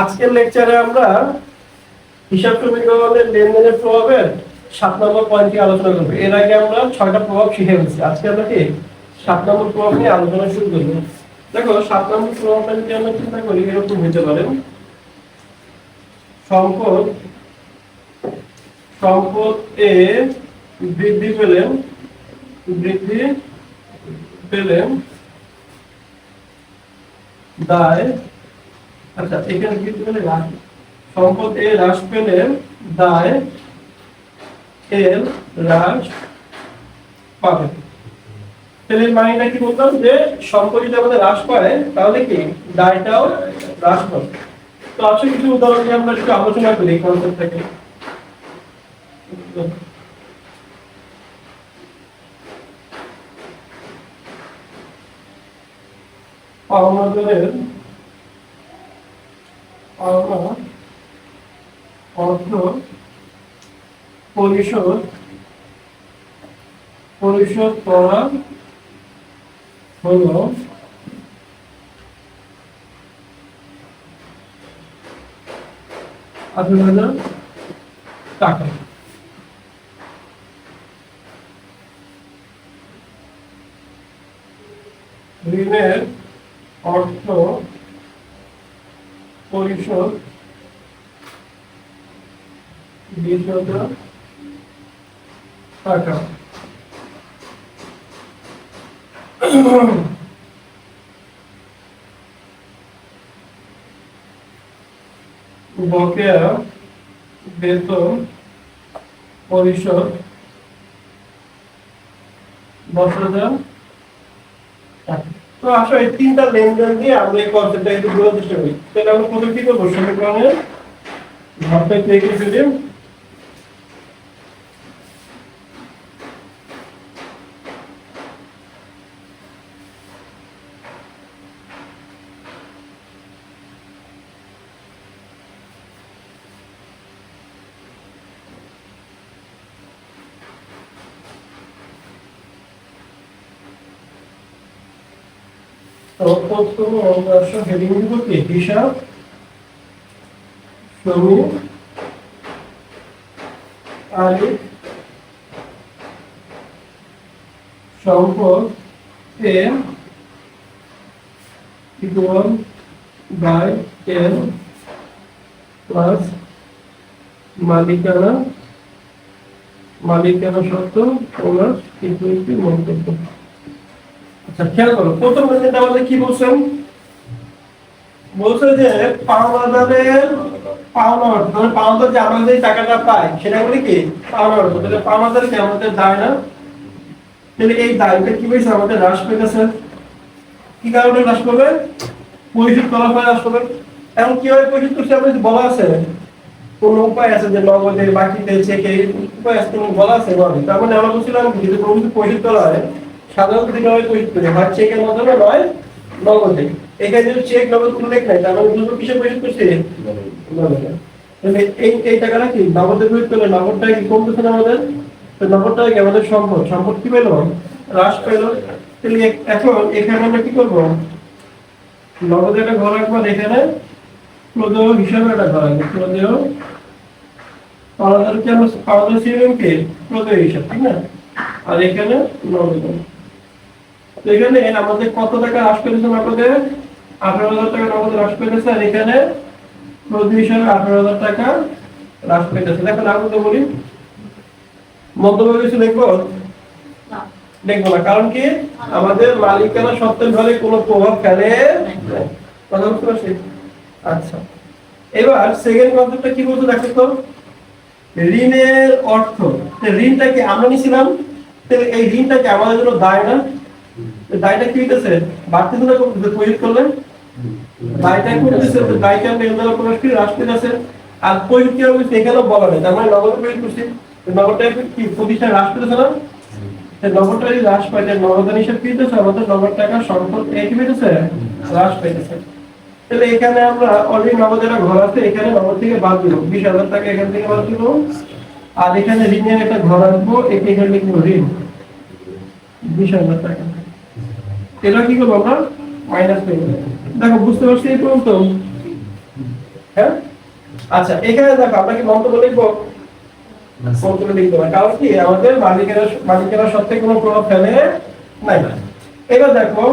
আজকের লেকচারে আমরা হিসাব সমীকরণের লেনদেনের প্রভাবের সাত নম্বর পয়েন্টটি আলোচনা করব। এর আগে আমরা ছয়টা প্রভাব শিখে গেছি আজকে আমরা কি? সাত নম্বর প্রভাব নিয়ে আলোচনা শুরু করব দেখো, সাত নম্বর প্রভাবটা যদি আমরা চিন্তা করি, এরকম হতে পারে। সম্পদ সম্পদ এ বৃদ্ধি পেলেন বৃদ্ধি পেলেন দায় আচ্ছা এখানে বৃদ্ধি পেলে হ্রাস সম্পদ এ হ্রাস পেলে দায় এর হ্রাস পাবে। তাহলে মানেটা কি বলতাম যে সম্পদ যদি আমাদের হ্রাস পায়, তাহলে কি দায়টাও হ্রাস পাবে। তো আছে কিছু উদাহরণ দিয়ে আমরা একটু আলোচনা করি কনসেপ্ট থেকে পাওনা অর্থ পরিশোধ পরিশোধ করা হলো আঠারো হাজার টাকা। ঋণের অর্থ পরিশোধ বিশ হাজার টাকা বকেয়া বেতন পরিশোধ দশ হাজার টাকা। তো আসলে এই তিনটা লেনদেন দিয়ে আমরা এই কনসেপ্টটা একটু বোঝার চেষ্টা করি। তাহলে আমরা প্রথম কি করব সমীকরণের ঘরটা একটু এঁকে তো প্রথম হেডিং দিব কি হিসাব সমী তারিখ সম্পদ এ ইকুয়াল বাই টেন প্লাস মালিকানা। মালিকানা সত্ত্ব প্লাস একটি মন্তব্য। খেয়াল করো, প্রথম আমাদের কি বলছেন বলছে যে পাওনাদারের পাওনা অর্থ মানে পাওনাদার যে টাকাটা সেটা বলি কি? পাওনা অর্থ তাহলে আমাদের দায় না? তাহলে এই দায়টা কি হয়েছে আমাদের হ্রাস পেয়েছে। কি কারণে হ্রাস করবে? পরিশোধ ফলে হ্রাস করবে। এখন কীভাবে আমাদের বলা আছে। কোন উপায় আছে যে নগদে বাকিতে চেকে উপায় আছে, বলা আছে। মানে আমরা বলছিলাম, যদি কোনো করা হয় সাধারণত কীভাবে পরিশোধ হয় চেকের মাধ্যমে নয় নগদে এখানে যদি চেক নগদ মানে পরিশোধ করছে এই টাকাটা কি নগদে পরিশোধ করলে নগদটা কি কমতেছে না আমাদের কি আমাদের সম্পদ সম্পদ কি এখন এখানে আমরা কি করব নগদে একটা ঘর রাখব আর এখানে প্রদেয় হিসাবে একটা ঘর রাখব প্রদেয় পাওনাদার কি আমরা পাওনাদার সিএম কে প্রদেয় হিসাব ঠিক না আর এখানে নগদ এখানে আমাদের কত টাকা হ্রাস পেয়েছে নগদে আঠারো হাজার টাকা নগদে হ্রাস পেয়েছে আর এখানে প্রতি হিসাবে আঠারো হাজার টাকা হ্রাস পেয়েছে। দেখো না বলতে বলি? কিছু দেখব দেখব না কারণ কি? আমাদের মালিকানা সত্ত্বের ঘরে কোনো প্রভাব ফেলে কথা বুঝতে পারছি আচ্ছা। এবার সেকেন্ড কনসেপ্টটা কি বলতো দেখো তো? ঋণের অর্থ। ঋণটা কি আমরা নিছিলাম এই ঋণটা কি আমাদের জন্য দায় না? দায়টা কি হইতেছে? পরিশোধ করলে দায়টা করতেছে তো দায়টা আর পরিশোধ কি হবে বলা নেই তার মানে নগদ পরিশোধ করছি। কি যদি হ্রাস নগদান কি হইতেছে? আমাদের নগদ টাকা সম্পদ কি হইতেছে। হ্রাস পাইতেছে। তাহলে এখানে আমরা অলরেডি নগদের একটা ঘর আছে। এখানে নগদ থেকে বাদ দিব। বিশ হাজার টাকা এখান থেকে বাদ দিব। আর এখানে ঋণের একটা ঘর আসব এখানে ঋণ। বিশ হাজার টাকা। এটা কি করব আমরা? মাইনাস দেবো। দেখো, বুঝতে পারছি এই পর্যন্ত? হ্যাঁ? আচ্ছা এখানে দেখো, আমরা কি মন্তব্য লিখব? মন্তব্য লিখতে পারি কারণ কি, আমাদের মালিকেরা মালিকেরা সত্যি কোনো প্রভাব ফেলে নাই। এবার দেখো,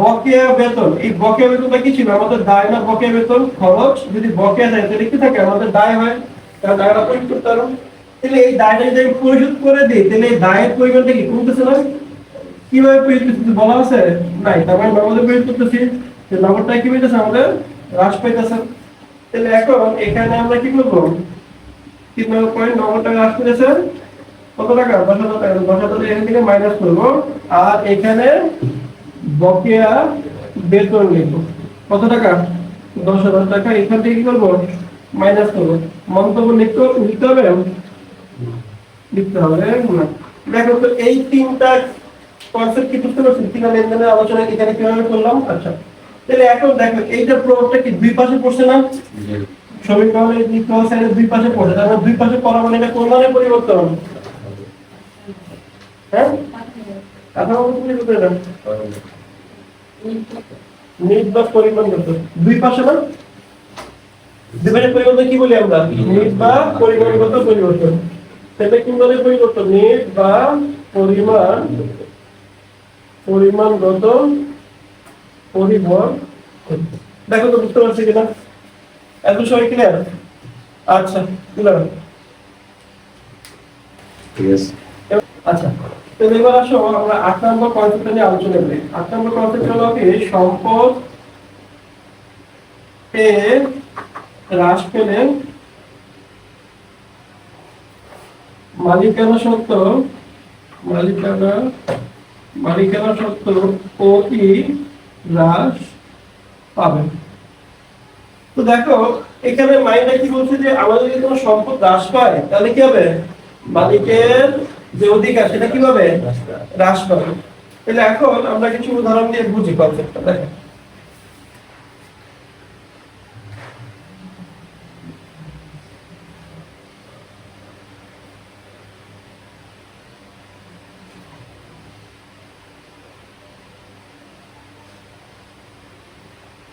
বকেয়া বেতন। এই বকেয়া বেতনটা কি ছিল? আমাদের দায় না বকেয়া বেতন? খরচ? যদি বকেয়া যায় তাহলে কি থাকে? আমাদের দায় হয়। কারণ দায়টা পরিশোধ করতে পারো তাহলে এই দায়টা যদি আমি পরিশোধ করে দিই, তাহলে এই দায়ের পরিমাণটা কি কমতেছে না? কীভাবে পরিশোধ করতেছি বলা আছে? নাই, তার মানে নগদে পরিশোধ করতেছি যে নগদটা কি হইতেছে আমাদের? হ্রাস পাইতেছে। তাহলে এখন এখানে আমরা কি করব? তিন নম্বর পয়েন্ট নগদ টাকা হ্রাস পেতেছে কত টাকা? দশ হাজার টাকা। দশ হাজার এখান থেকে মাইনাস করব। আর এখানে বকেয়া বেতন লিখব কত টাকা? দশ হাজার টাকা। এখান থেকে কি করব? মাইনাস করব। মন্তব্য লিখতে লিখতে হবে? লিখতে হবে। দেখো তো এই তিনটা কনসেপ্ট কি বুঝতে পারছেন? তিনটা লেনদেনের আলোচনা এখানে কীভাবে করলাম? আচ্ছা। তাহলে এখন দেখো এইটা প্রভাবটা কি দুই পাশে পড়ছে না? সমীকরণের দিক সাইডের দুই পাশে পড়ছে। তার মানে দুই পাশে পড়া মানে এটা কোন মানে পরিবর্তন? হ্যাঁ? পরিবর্তন এটা নিট বা পরিমাণ কত দুই পাশে না? দুই পাশে পরিবর্তন কি বলি আমরা? নিট বা পরিমাণগত পরিবর্তন। সেটা কি বলে পরিবর্তন? নিট বা পরিমাণ পরিমাণগত দেখো তো বুঝতে পারছি কিনা? এত সবাই ক্লিয়ার আচ্ছা ক্লিয়ার আচ্ছা তো এবার আসো আমরা আট নম্বর কনসেপ্ট নিয়ে আলোচনা করি। আট নম্বর কনসেপ্ট হলো কি? সম্পদ এ হ্রাস পেলে মালিকানা সত্ত্ব মালিকানা মালিকানা সত্ত্ব ও ই হ্রাস পাবে। তো দেখো, এখানে মাইনা কি বলছে যে আমাদের যদি কোনো সম্পদ হ্রাস পায়, তাহলে কি হবে? মালিকের যে অধিকার, সেটা কীভাবে? হ্রাস পাবে। তাহলে এখন আমরা কিছু উদাহরণ দিয়ে বুঝি কনসেপ্টটা দেখো।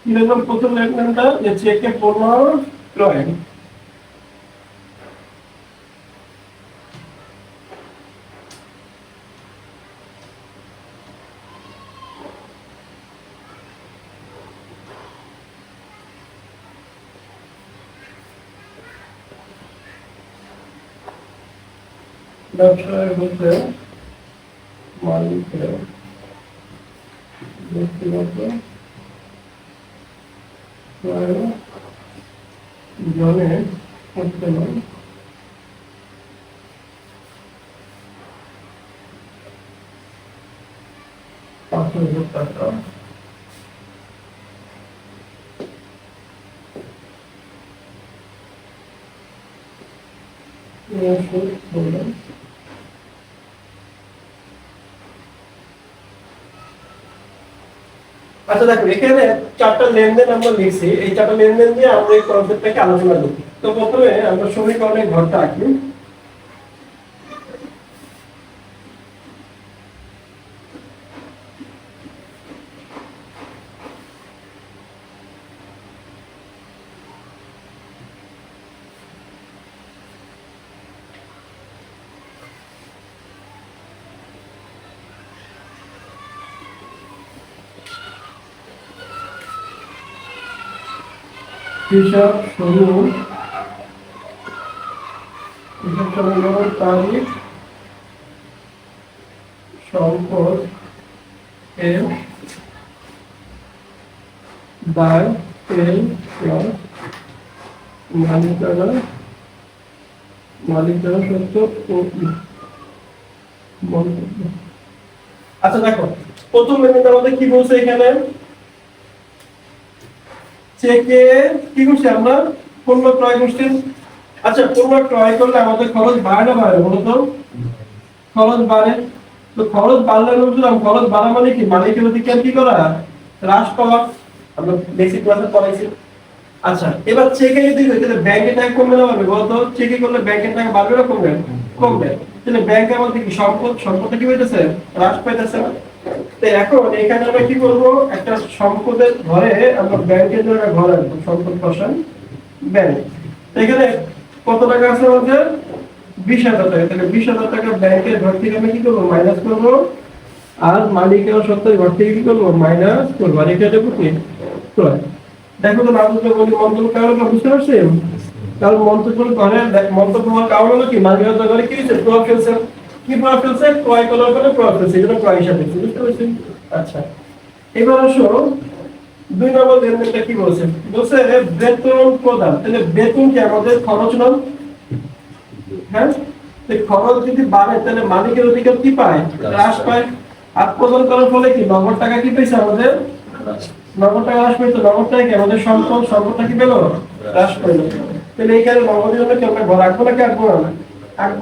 দেখলাম প্রথম লেনদেনটা যে চেকে পণ্য ক্রয় ব্যবসায় হচ্ছে মালিকের ব্যক্তিগত প্রায় জনে করতে নয় আচ্ছা দেখো, এখানে চারটা লেনদেন আমরা লিখছি। এই চারটা লেনদেন দিয়ে আমরা এই কনসেপ্টটাকে আলোচনা করি তো প্রথমে আমরা সমীকরণের ঘরটা আঁকি। হিসাব সমূহ হিসাব সমূহ তারিখ সম্পদ এর দায় এল প্লাস মালিকানা মালিকানা সত্য ও মন্তব্য আচ্ছা দেখো, প্রথম লেনদেন আমাদের কি বলছে এখানে? চেকে কি করছি আমরা? পণ্য ক্রয় করছি। আচ্ছা পণ্য ক্রয় করলে আমাদের খরচ বাড়ে না বাড়ে বলো তো? খরচ বাড়ে। তো খরচ বাড়লে বুঝলাম, খরচ বাড়া মানে কি? মালিকের অধিকার কি করা? হ্রাস পাওয়া। আমরা বেসিক ক্লাসে পড়াইছি। আচ্ছা এবার চেকে যদি তাহলে ব্যাংকে টাকা কমবে না বাড়বে বলতো চেকে করলে ব্যাংকের টাকা বাড়বে না কমবে? কমবে। তাহলে ব্যাংকে আমাদের কি সম্পদ, সম্পদটা কি হইতেছে? হ্রাস পাইতেছে না। তো এখন এখানে আমরা কি একটা সম্পদের ঘরে আমরা ব্যাংকের জন্য ঘর আনব, সম্পদ ব্যাংক এখানে কত টাকা আছে আমাদের? বিশ হাজার টাকা। তাহলে বিশ হাজার টাকা ব্যাংকের ঘর থেকে আমি কি করব? মাইনাস করব। আর মালিকের সত্তর ঘর থেকে কি করব? মাইনাস করব। আর এটা কি? দেখো তো নাম দুটো বলি, মন্তব্য কারণ বুঝতে পারছেন? কারণ মন্তব্য দেখ- মন্তব্য হওয়ার কারণ হলো কি? মালিকের দরকারে কি হয়েছে প্রভাব ফেলছে। কি প্রভাব ফেলছে? ক্রয় করার পরে প্রভাব ফেলছে জন্য ক্রয় হিসাবে বুঝতে পারছেন? আচ্ছা এবার আসো, দুই নম্বর লেনদেনটা কি বলছে? বলছে বেতন প্রদান, তাহলে বেতন কি আমাদের খরচ নয়? হ্যাঁ? খরচ যদি বাড়ে, তাহলে মালিকের অধিকার কি পায়? হ্রাস পায়। আর প্রদান করার ফলে কি? নগদ টাকা কি পেয়েছে আমাদের? নগদ টাকা হ্রাস পেয়েছে নগদ টাকা কি আমাদের সম্পদ? সম্পদটা কি পেল? হ্রাস পেল তাহলে এইখানে নগদের জন্য কি আমরা ঘর রাখব নাকি রাখব না? রাখব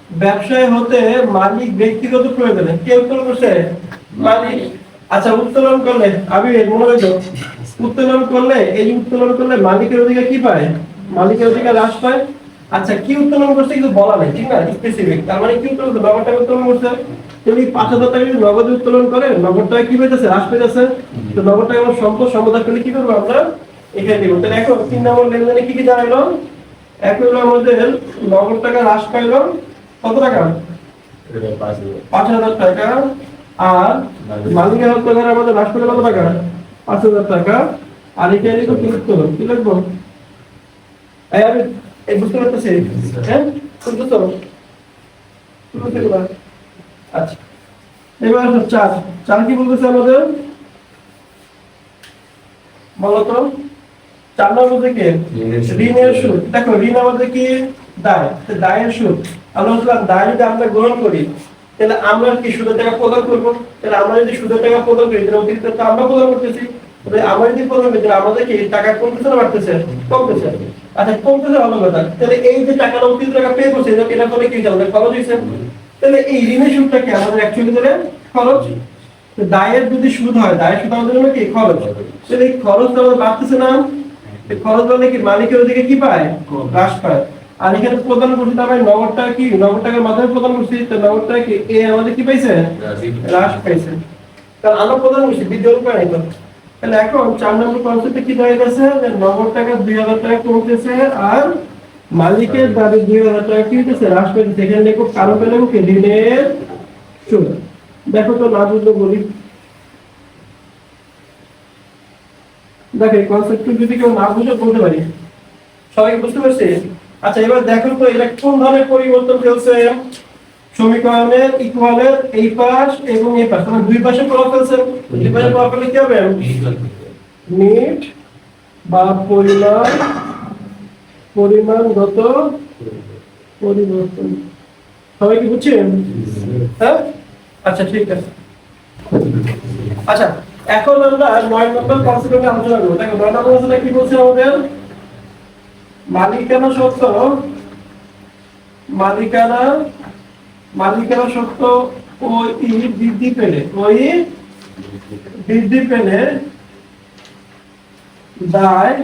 ব্যবসায় হতে মালিক ব্যক্তিগত প্রয়োজনে কে উত্তোলন করছে মালিক। আচ্ছা উত্তোলন করলে, আমি মনে হইল উত্তোলন করলে, এই উত্তোলন করলে মালিকের অধিকার কি পায়? মালিকের অধিকার হ্রাস পায়। আচ্ছা কি উত্তোলন করছে কিন্তু বলা নাই, ঠিক না? স্পেসিফিক তার মানে কি উত্তোলন করছে? নগদ টাকা উত্তোলন করছে। তুমি পাঁচ হাজার টাকা যদি নগদ উত্তোলন করে নগদ টাকা কি পেতেছে হ্রাস পেতেছে তো নগদ টাকা আমার সম্পদ সমাধান করলে কি করব আমরা? এখানে দিব। তাহলে এখন তিন নম্বর লেনদেনে কি কি দাঁড়াইলো? এক হলো আমাদের নগদ টাকা হ্রাস পাইলো। কত টাকা? পাঁচ হাজার টাকা। আর মালিকের হাত টাকা আমাদের পেলে কত টাকা? পাঁচ হাজার টাকা। আর এখানে লিখো কি লিখতে হবে? কি লিখব এই আমি এই বুঝতে পারতেছি। হ্যাঁ? বুঝতে তো আচ্ছা। এবার চার চার কি বলতেছে আমাদের? বলতো চার নম্বর থেকে ঋণের সুদ। দেখো ঋণ আমাদের কি? দায়। দায়ের সুদ। বলছিলাম দায় যদি আমরা গ্রহণ করি, তাহলে আমরা কি সুদের টাকা প্রদান করব? তাহলে আমরা যদি সুদের টাকা প্রদান করি, তাহলে অতিরিক্ত আমরা প্রদান করতেছি। আমরা যদি প্রদান করি, তাহলে আমাদের কি টাকা কমতেছে না বাড়তেছে? কমতেছে। আচ্ছা কমতেছে ভালো কথা। তাহলে এই যে অতিরিক্ত টাকা পে করছে, এটা করে কি আমাদের খরচ হয়েছে। তাহলে এই ঋণের সুদটা কি আমাদের অ্যাকচুয়ালি খরচ। দায়ের যদি সুদ হয়, দায়ের সুদ আমাদের জন্য কি? খরচ। তাহলে এই খরচটা আমাদের বাড়তেছে না। খরচ বলে কি মালিকের ওদিকে কি পায়? হ্রাস পায়। আর এখানে প্রদান করছি তার মানে নগদ টাকা কি? নগদ টাকার মাধ্যমে প্রদান করছি। তো নগদ টাকা কি? এ আমাদের কি পাইছে? হ্রাস পাইছে। তাহলে আমরা প্রদান করছি বিদ্যুৎ পাই তো তাহলে এখন চার নম্বর কনসেপ্টে কি দাঁড়িয়ে গেছে যে নগদ টাকা দুই হাজার টাকা কমতেছে আর মালিকের দাবি দুই হাজার টাকা কি হতেছে হ্রাস পেয়েছে এখানে দেখো কারও পেলে কি ঋণের সুদ। দেখো তো না বুঝলো বলি। দেখো এই কনসেপ্ট যদি কেউ না বুঝে বলতে পারি। সবাই বুঝতে পারছে? আচ্ছা এবার দেখো তো ইলেকট্রন ধরনের পরিবর্তন ফেলছে? সমীকরণের ইকুয়ালের এই পাশ এবং এই পাশ মানে দুই পাশে প্রভাব ফেলছে। দুই পাশে প্রভাব ফেলে কি হবে? নিট বা পরিমাণ, পরিমাণগত পরিবর্তন। সবাই কি বুঝছেন? হ্যাঁ? আচ্ছা ঠিক আছে। আচ্ছা এখন আমরা নয় নম্বর কনসেপ্টে আলোচনা করব। দেখো, নয় নম্বর কি বলছে আমাদের? মালিকানা সত্ত্ব মালিকানা মালিকানা সত্ত্ব ওই বৃদ্ধি পেলে ওই বৃদ্ধি পেলে দায়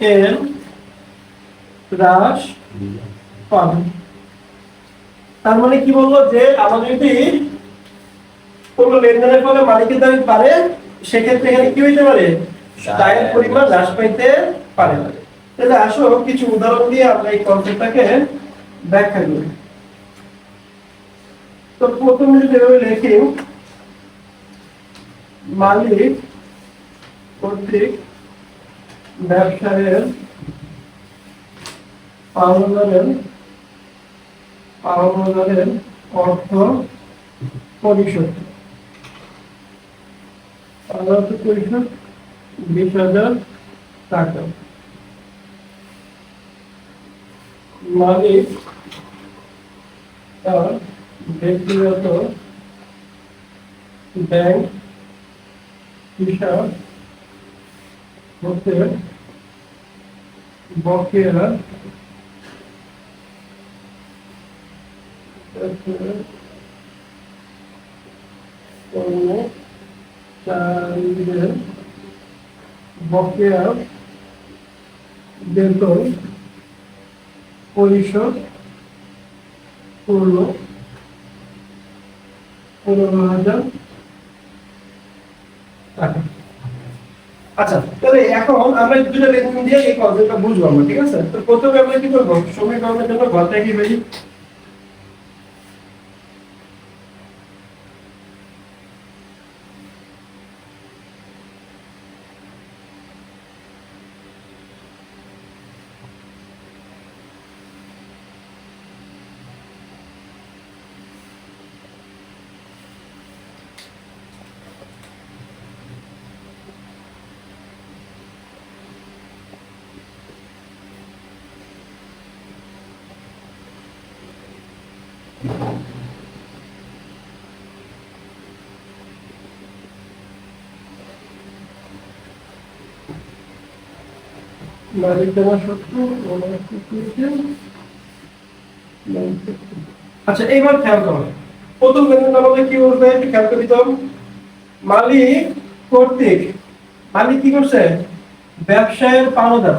এর হ্রাস পাবে। তার মানে কি বলব যে আমাদের যদি কোনো লেনদেনের ফলে মালিকের দাবি পারে সেক্ষেত্রে এখানে কি হইতে পারে? দায়ের পরিমাণ হ্রাস পাইতে পারে। তাহলে আসো, কিছু উদাহরণ দিয়ে আমরা এই কনসেপ্টটাকে ব্যাখ্যা করি। তো প্রথমে যদি এভাবে লিখি, মালিক কর্তৃক ব্যবসায়ের পাওনাদারের পাওনাদারের অর্থ পরিশোধ। পরিশোধ বিশ হাজার টাকা। মালিক তার ব্যক্তিগত ব্যাংক হিসাব হতে বকেয়া কর্মচারীদের বকেয়া বেতন পরিশোধ করল আচ্ছা তাহলে এখন আমরা দুটো লেনদেন দিয়ে এই কথাটা বুঝব আমরা, ঠিক আছে? তো প্রথমে আমরা কি করব? সমীকরণের জন্য ঘর থেকে বেশি আচ্ছা এইবার খেয়াল করো। প্রথম আমাদের কি খেয়াল করে দিতাম। মালিক কর্তৃক, মালিক কি করছে? ব্যবসায়ের পাওনাদার।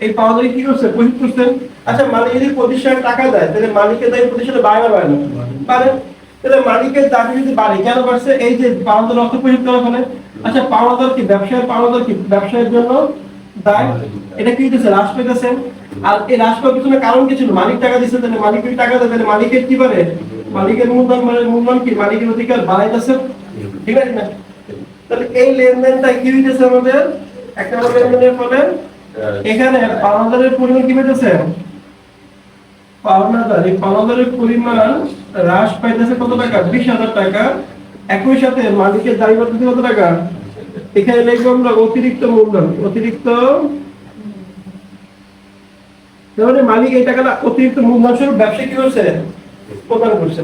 এই পাওনাদারি কি করছে? করছেন আচ্ছা মালিক যদি প্রতিষ্ঠানে টাকা দেয়, তাহলে মালিকের দায়ী প্রতিষ্ঠানে বাড়ে না তাহলে মালিকের দাবি যদি বাড়ে, কেন বাড়ছে? এই যে পাওনাদার অর্থ করার ফলে। আচ্ছা পাওনাদার কি? ব্যবসায়ের পাওনাদার কি? ব্যবসায়ের জন্য দায় এটা কি হ্রাস পেতেছে আর এই হ্রাস পাওয়ার পিছনে কারণ মালিক টাকা দিচ্ছে তাহলে মালিক যদি টাকা দেয়, তাহলে মালিকের কি পারে মালিকের মূলধন মানে মূলধন কি? মালিকের অধিকার বাড়াইতেছে? ঠিক আছে না? তাহলে এই লেনদেনটা কি হইতেছে আমাদের? এক নম্বর লেনদেনের ফলে এখানে পাওনাদারের পরিমাণ কি পেতেছে পাওনাদার এই পাওনাদারের পরিমাণ হ্রাস পাইতেছে কত টাকা? বিশ হাজার টাকা। একই সাথে মালিকের দাবি করতেছে কত টাকা? এখানে লিখব আমরা অতিরিক্ত মূলধন, অতিরিক্ত তার মানে মালিক এই টাকাটা অতিরিক্ত মূলধন স্বরূপ ব্যবসা কি করছে? প্রদান করছে।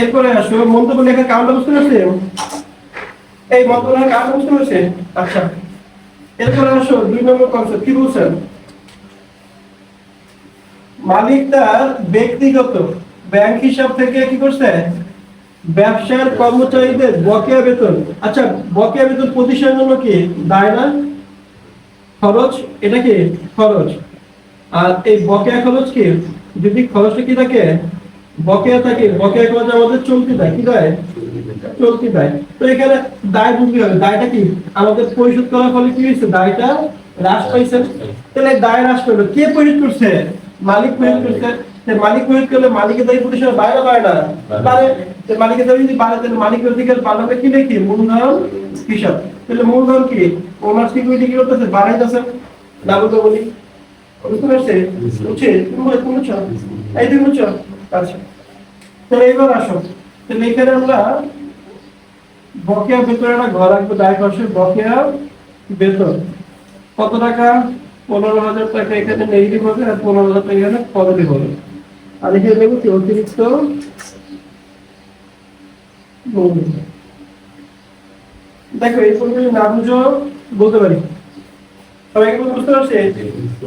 এরপরে আসো, মন্তব্য লেখার কারণটা বুঝতে পারছে এই মন্তব্য লেখার কারণটা বুঝতে পারছে আচ্ছা। এরপরে আসো, দুই নম্বর কনসেপ্ট কি বলছেন? মালিক তার ব্যক্তিগত ব্যাংক হিসাব থেকে কি করছে? ব্যবসার কর্মচারীদের বকেয়া বেতন। আচ্ছা বকেয়া বেতন প্রতিষ্ঠানের জন্য কি দায় না? খরচ? এটা কি খরচ? আর এই বকেয়া খরচ কি? যদি খরচটা কি থাকে? বকেয়া থাকে, বকেয়া খরচ আমাদের চলতি দেয়। কি দেয়? চলতি দেয়। তো এখানে দায় বুঝতে হবে। দায়টা কি? আমাদের পরিশোধ করার ফলে কি হয়েছে? দায়টা হ্রাস পাইছে। তাহলে দায় হ্রাস করল। কে পরিশোধ করছে? মালিক পরিশোধ করছে। মালিক পরিশোধ করলে মালিকের দায়ী প্রতিষ্ঠান বাইরে পায় না। তাহলে মালিকের দাবি যদি বাড়ে, তাহলে মালিকের অধিকার বাড়াবে কি নাকি? মূলধন হিসাব তাহলে মূলধন কি? ওনার সিকিউরিটি কি করতেছে? বাড়াইতেছে? না বলতে বলি। আচ্ছা। বকেয়া করছে বকেয়া বেতন। কত টাকা? পনেরো হাজার টাকা এখানে নেগেটিভ হবে আর পনেরো হাজার টাকা এখানে হবে। আর এখানে দেখব কি অতিরিক্ত। দেখো এই যদি না বুঝো বলতে পারি। সবাইকে বুঝতে পারছে?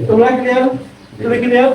তোমরা ক্লিয়ার তুমি ক্লিয়ার